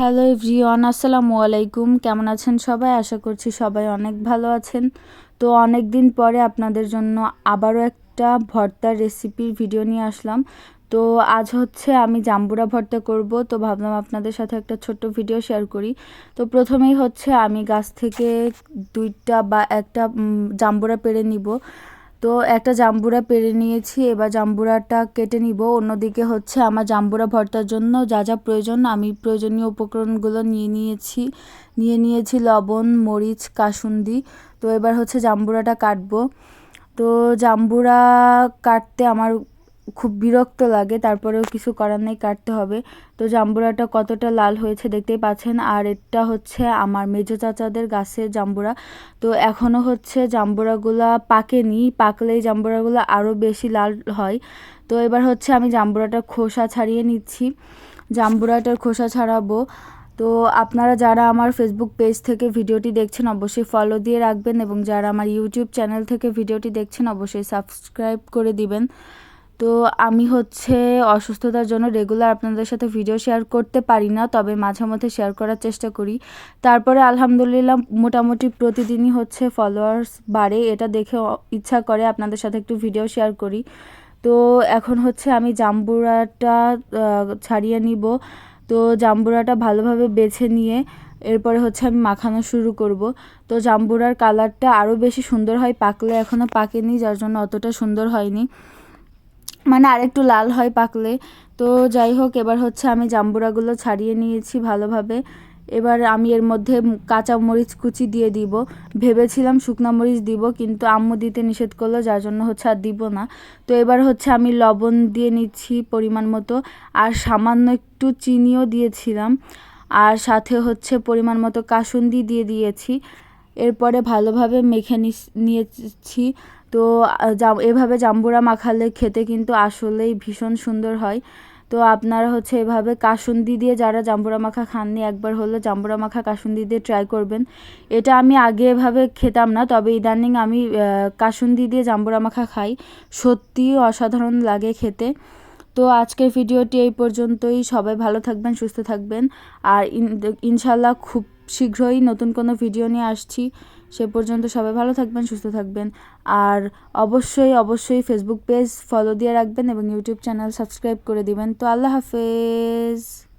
Hello everyone, আসসালামু আলাইকুম। কেমন আছেন সবাই? আশা করছি সবাই অনেক ভালো আছেন। তো অনেক দিন পরে আপনাদের জন্য আবারও একটা ভর্তার রেসিপির ভিডিও নিয়ে আসলাম। তো আজ হচ্ছে আমি জাম্বুরা ভর্তা করব। তো ভাবলাম আপনাদের সাথে একটা ছোট্ট ভিডিও শেয়ার করি। তো প্রথমেই হচ্ছে আমি গাছ থেকে দুইটা বা একটা জাম্বুরা পেরে নিব। তো একটা জাম্বুরা পেরে নিয়েছি, এবার জাম্বুরাটা কেটে নিব। অন্যদিকে হচ্ছে আমার জাম্বুরা ভর্তার জন্য যা যা প্রয়োজন, আমি প্রয়োজনীয় উপকরণগুলো নিয়ে নিয়েছি। নিয়ে নিয়েছি লবণ, মরিচ, কাসুন্দি। তো এবার হচ্ছে জাম্বুরাটা কাটবো। তো জাম্বুরা কাটতে আমার খুব বিরক্ত লাগে, তারপরেও কিছু করার নেই, কাটতে হবে। তো জাম্বুরাটা কতটা লাল হয়েছে দেখতেই পাচ্ছেন, আর এটা হচ্ছে আমার মেজো চাচাদের গাছের জাম্বুরা। তো এখনও হচ্ছে জাম্বুরাগুলা পাকেনি, পাকলেই জাম্বুরাগুলো আরও বেশি লাল হয়। তো এবার হচ্ছে আমি জাম্বুরাটা খোসা ছাড়িয়ে নিচ্ছি। জাম্বুরাটার খোসা ছাড়াবো। তো আপনারা যারা আমার ফেসবুক পেজ থেকে ভিডিওটি দেখছেন, অবশ্যই ফলো দিয়ে রাখবেন এবং যারা আমার ইউটিউব চ্যানেল থেকে ভিডিওটি দেখছেন, অবশ্যই সাবস্ক্রাইব করে দিবেন। তো আমি হচ্ছে অসুস্থতার জন্য রেগুলার আপনাদের সাথে ভিডিও শেয়ার করতে পারি না, তবে মাঝে মধ্যে শেয়ার করার চেষ্টা করি। তারপরে আলহামদুলিল্লাহ মোটামুটি প্রতিদিনই হচ্ছে ফলোয়ার্স বাড়ে, এটা দেখে ইচ্ছা করে আপনাদের সাথে একটু ভিডিও শেয়ার করি। তো এখন হচ্ছে আমি জাম্বুরাটা ছাড়িয়ে নিব। তো জাম্বুরাটা ভালোভাবে বেছে নিয়ে এরপরে হচ্ছে আমি মাখানো শুরু করব। তো জাম্বুরার কালারটা আরও বেশি সুন্দর হয়, পাকলে এখনও পাকেনি, যার জন্য অতটা সুন্দর হয়নি। মানে আরেকটু লাল হয় পাকলে। তো যাই হোক, এবার হচ্ছে আমি জাম্বুরাগুলো ছাড়িয়ে নিয়েছি ভালোভাবে। এবার আমি এর মধ্যে কাঁচা মরিচ কুচি দিয়ে দিব। ভেবেছিলাম শুকনো মরিচ দিব, কিন্তু আম্মু দিতে নিষেধ করল, যার জন্য হচ্ছে আর দিব না। তো এবার হচ্ছে আমি লবণ দিয়ে নিচ্ছি পরিমাণ মতো, আর সামান্য একটু চিনিও দিয়েছিলাম। আর সাথে হচ্ছে পরিমাণ মতো কাসুন্দি দিয়ে দিয়েছি। এরপরে ভালোভাবে মেখে নিয়েছি। তো এভাবে জাম্বুরা মাখালে খেতে কিন্তু আসলেই ভীষণ সুন্দর হয়। তো আপনারা হচ্ছে এভাবে কাসুন্দি দিয়ে যারা জাম্বুরা মাখা খাননি, একবার হলো জাম্বুরা মাখা কাসুন্দি দিয়ে ট্রাই করবেন। এটা আমি আগে এভাবে খেতাম না, তবে ইদানিং আমি কাসুন্দি দিয়ে জাম্বুরা মাখা খাই। সত্যিই অসাধারণ লাগে খেতে। তো আজকের ভিডিওটি এই পর্যন্তই। সবাই ভালো থাকবেন, সুস্থ থাকবেন। আর ইনশাল্লাহ খুব শীঘ্রই নতুন কোনো ভিডিও নিয়ে আসছি। সে পর্যন্ত সবাই ভালো থাকবেন, সুস্থ থাকবেন। আর অবশ্যই অবশ্যই ফেসবুক পেজ ফলো দিয়ে রাখবেন এবং ইউটিউব চ্যানেল সাবস্ক্রাইব করে দিবেন। তো আল্লাহ হাফেজ।